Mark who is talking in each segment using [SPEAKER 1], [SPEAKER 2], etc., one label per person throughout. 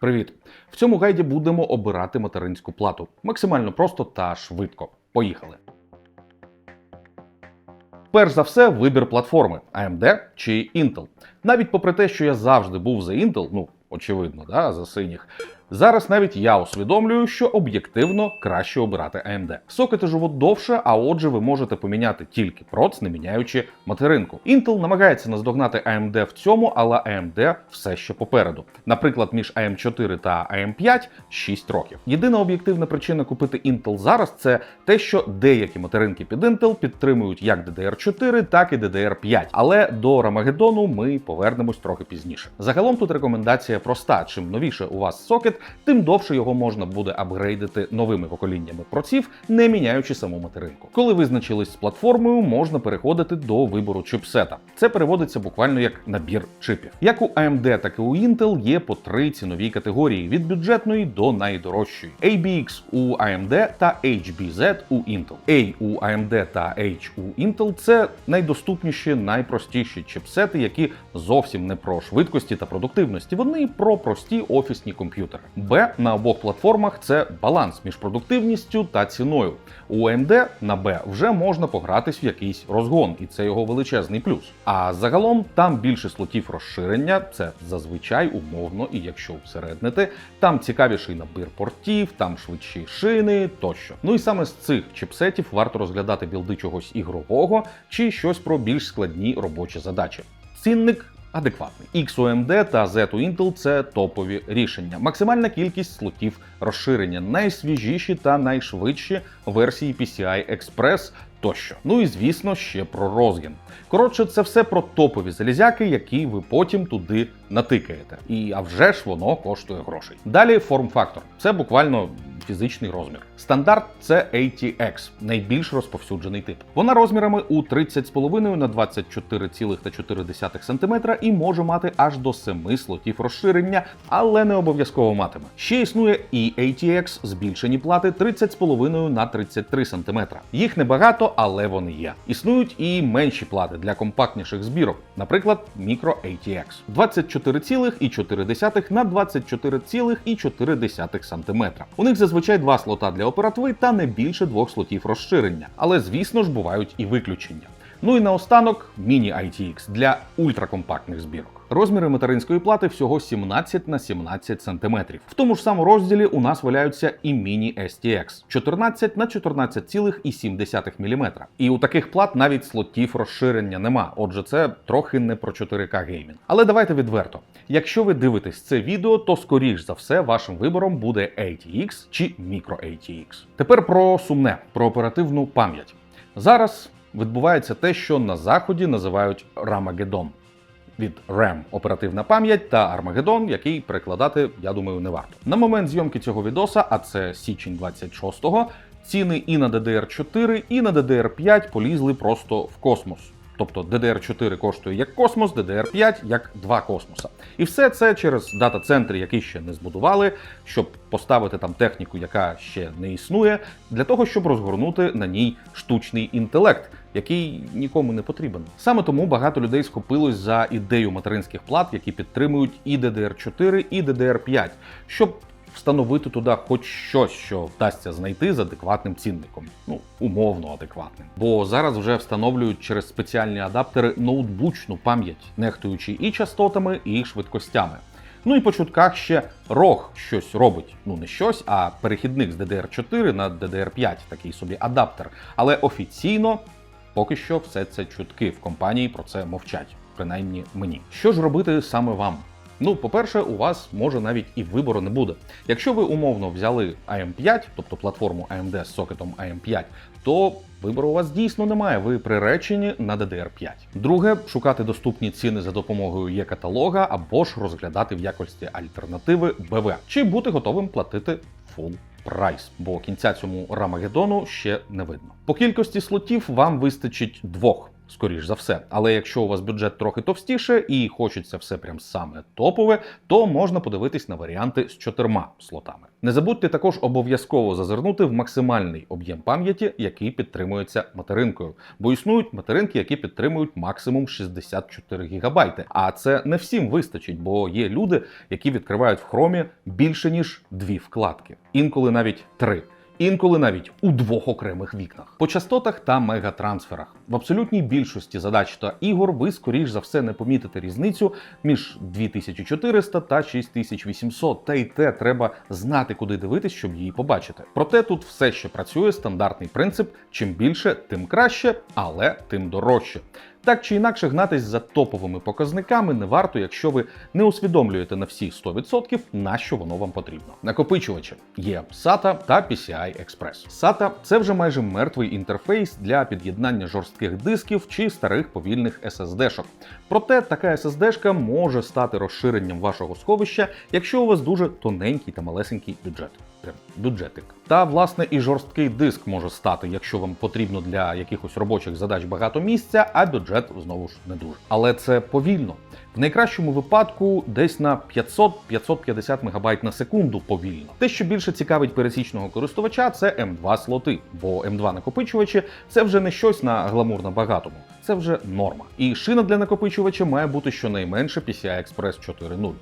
[SPEAKER 1] Привіт! В цьому гайді будемо обирати материнську плату максимально просто та швидко. Поїхали. Перш за все, вибір платформи AMD чи Intel. Навіть попри те, що я завжди був за Intel, ну очевидно, да, за синіх. Зараз навіть я усвідомлюю, що об'єктивно краще обирати AMD. Сокети живуть довше, а отже, ви можете поміняти тільки проц, не міняючи материнку. Intel намагається наздогнати AMD в цьому, але AMD все ще попереду. Наприклад, між AM4 та AM5 6 років. Єдина об'єктивна причина купити Intel зараз це те, що деякі материнки під Intel підтримують як DDR4, так і DDR5. Але до Рамагеддону ми повернемось трохи пізніше. Загалом тут рекомендація проста: чим новіше у вас сокет, тим довше його можна буде апгрейдити новими поколіннями проців, не міняючи саму материнку. Коли визначились з платформою, можна переходити до вибору чипсета. Це переводиться буквально як набір чипів. Як у AMD, так і у Intel є по три цінові категорії: від бюджетної до найдорожчої: ABX у AMD та HBZ у Intel. A у AMD та H у Intel це найдоступніші, найпростіші чипсети, які зовсім не про швидкості та продуктивності. Вони про прості офісні комп'ютери. B на обох платформах це баланс між продуктивністю та ціною. У AMD на B вже можна погратись в якийсь розгон, і це його величезний плюс. А загалом там більше слотів розширення, це зазвичай умовно, і якщо усереднити, там цікавіший набір портів, там швидші шини тощо. Ну і саме з цих чипсетів варто розглядати білди чогось ігрового чи щось про більш складні робочі задачі. Цінник адекватний. X у AMD та Z у Intel це топові рішення. Максимальна кількість слотів розширення, найсвіжіші та найшвидші версії PCI Express тощо. Ну і звісно, ще про розгін. Коротше, це все про топові залізяки, які ви потім туди натикаєте. І а вже ж воно коштує грошей. Далі форм-фактор. Це буквально фізичний розмір. Стандарт це ATX, найбільш розповсюджений тип. Вона розмірами у 30,5 на 24,4 см і може мати аж до 7 слотів розширення, але не обов'язково матиме. Ще існує і ATX збільшені плати 30,5 на 33 см. Їх небагато, але вони є. Існують і менші плати для компактніших збірок, наприклад, Micro ATX 24,4 на 24,4 см. У них зазвичай два слота для оперативи та не більше двох слотів розширення. Але звісно ж бувають і виключення. Ну і наостанок міні ITX для ультракомпактних збірок. Розміри материнської плати всього 17 на 17 см. В тому ж самому розділі у нас валяються і міні STX 14 на 14,7 мм. І у таких плат навіть слотів розширення нема. Отже, це трохи не про 4К геймінг. Але давайте відверто. Якщо ви дивитесь це відео, то скоріш за все вашим вибором буде ATX чи Micro ATX. Тепер про сумне, про оперативну пам'ять. Зараз відбувається те, що на заході називають Рамагеддон. Від RAM оперативна пам'ять та Armageddon, який перекладати, я думаю, не варто. На момент зйомки цього відоса, а це січень 26-го, ціни і на DDR4, і на DDR5 полізли просто в космос. Тобто DDR4 коштує як космос, DDR5 як два космоса. І все це через дата-центри, які ще не збудували, щоб поставити там техніку, яка ще не існує, для того, щоб розгорнути на ній штучний інтелект, який нікому не потрібен. Саме тому багато людей схопилось за ідею материнських плат, які підтримують і DDR4, і DDR5, щоб встановити туди хоч щось, що вдасться знайти з адекватним цінником. Ну, умовно адекватним. Бо зараз вже встановлюють через спеціальні адаптери ноутбучну пам'ять, нехтуючи і частотами, і швидкостями. Ну і по чутках ще ROG щось робить. Ну не щось, а перехідник з DDR4 на DDR5, такий собі адаптер. Але офіційно поки що все це чутки в компанії про це мовчать, принаймні мені. Що ж робити саме вам? Ну, по-перше, у вас може навіть і вибору не буде. Якщо ви умовно взяли AM5, тобто платформу AMD з сокетом AM5, то вибору у вас дійсно немає. Ви приречені на DDR5. Друге, шукати доступні ціни за допомогою є-каталога або ж розглядати в якості альтернативи БВ, чи бути готовим платити full прайс, бо кінця цьому Рамагеддону ще не видно. По кількості слотів вам вистачить двох. Скоріш за все. Але якщо у вас бюджет трохи товстіше і хочеться все прям саме топове, то можна подивитись на варіанти з чотирма слотами. Не забудьте також обов'язково зазирнути в максимальний об'єм пам'яті, який підтримується материнкою, бо існують материнки, які підтримують максимум 64 ГБ. А це не всім вистачить, бо є люди, які відкривають в хромі більше ніж дві вкладки, інколи навіть три. Інколи навіть у двох окремих вікнах по частотах та мегатрансферах. В абсолютній більшості задач та ігор ви скоріш за все не помітите різницю між 2400 та 6800, та й те треба знати, куди дивитись, щоб її побачити. Проте тут все ще працює стандартний принцип: чим більше, тим краще, але тим дорожче. Так чи інакше гнатись за топовими показниками не варто, якщо ви не усвідомлюєте на всі 100%, на що воно вам потрібно. Накопичувачі є SATA та PCI Express. SATA – це вже майже мертвий інтерфейс для під'єднання жорстких дисків чи старих повільних SSD-шок. Проте така SSD-шка може стати розширенням вашого сховища, якщо у вас дуже тоненький та малесенький бюджет. Прям бюджетик. Та власне і жорсткий диск може стати, якщо вам потрібно для якихось робочих задач багато місця, а бюджет знову ж не дуже. Але це повільно. В найкращому випадку десь на 500-550 МБ на секунду повільно. Те, що більше цікавить пересічного користувача, це М2 слоти, бо М2 накопичувачі це вже не щось на гламурно багатому, це вже норма. І шина для накопичувача має бути щонайменше PCI Express 4.0.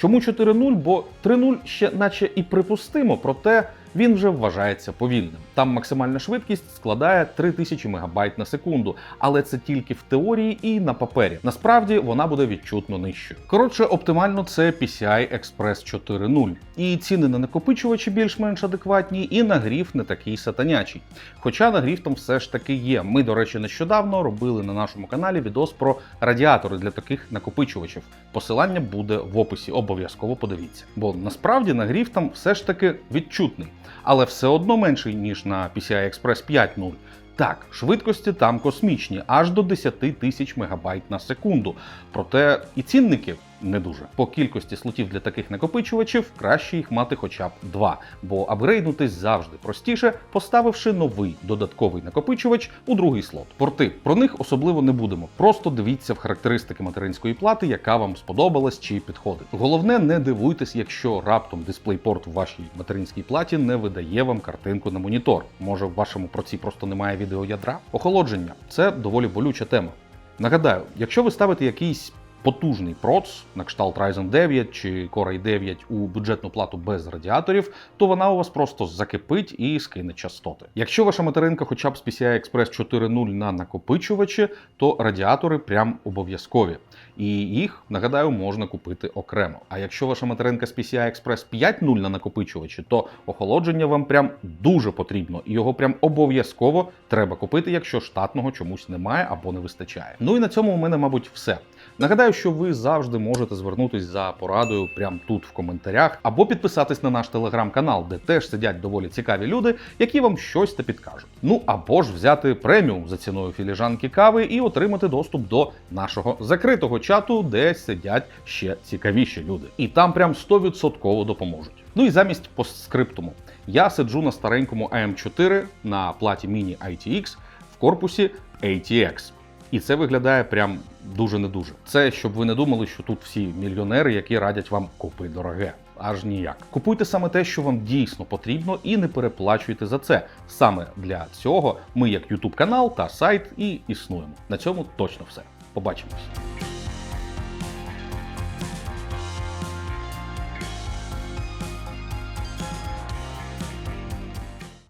[SPEAKER 1] Чому 4.0? Бо 3.0 ще наче і припустимо, проте він вже вважається повільним. Там максимальна швидкість складає 3000 МБ на секунду, але це тільки в теорії і на папері. Насправді вона буде відчутно нижчою. Коротше, оптимально це PCI Express 4.0. І ціни на накопичувачі більш-менш адекватні, і нагрів не такий сатанячий. Хоча нагрів там все ж таки є. Ми, до речі, нещодавно робили на нашому каналі відос про радіатори для таких накопичувачів. Посилання буде в описі, обов'язково подивіться. Бо насправді нагрів там все ж таки відчутний, але все одно менший, ніж на PCI Express 5.0. Так, швидкості там космічні, аж до 10 тисяч мегабайт на секунду. Проте і цінники не дуже. По кількості слотів для таких накопичувачів краще їх мати хоча б два, бо апгрейднутись завжди простіше, поставивши новий додатковий накопичувач у другий слот. Порти про них особливо не будемо. Просто дивіться в характеристики материнської плати, яка вам сподобалась чи підходить. Головне, не дивуйтесь, якщо раптом дисплейпорт в вашій материнській платі не видає вам картинку на монітор. Може, в вашому проці просто немає відеоядра? Охолодження це доволі болюча тема. Нагадаю, якщо ви ставите якийсь потужний проц на кшталт Ryzen 9 чи Core i9 у бюджетну плату без радіаторів, то вона у вас просто закипить і скине частоти. Якщо ваша материнка хоча б з PCI Express 4.0 на накопичувачі, то радіатори прям обов'язкові. І їх, нагадаю, можна купити окремо. А якщо ваша материнка з PCI Express 5.0 на накопичувачі, то охолодження вам прям дуже потрібно, і його прям обов'язково треба купити, якщо штатного чомусь немає або не вистачає. Ну і на цьому у мене, мабуть, все. Нагадаю, що ви завжди можете звернутись за порадою прямо тут в коментарях, або підписатись на наш телеграм-канал, де теж сидять доволі цікаві люди, які вам щось та підкажуть. Ну або ж взяти преміум за ціною філіжанки кави і отримати доступ до нашого закритого чату, де сидять ще цікавіші люди. І там прям 100% допоможуть. Ну і замість постскриптуму. Я сиджу на старенькому AM4 на платі Mini ITX в корпусі ATX. І це виглядає прям дуже не дуже. Це щоб ви не думали, що тут всі мільйонери, які радять вам купи дороге. Аж ніяк. Купуйте саме те, що вам дійсно потрібно, і не переплачуйте за це. Саме для цього ми, як YouTube канал та сайт, і існуємо. На цьому точно все. Побачимось.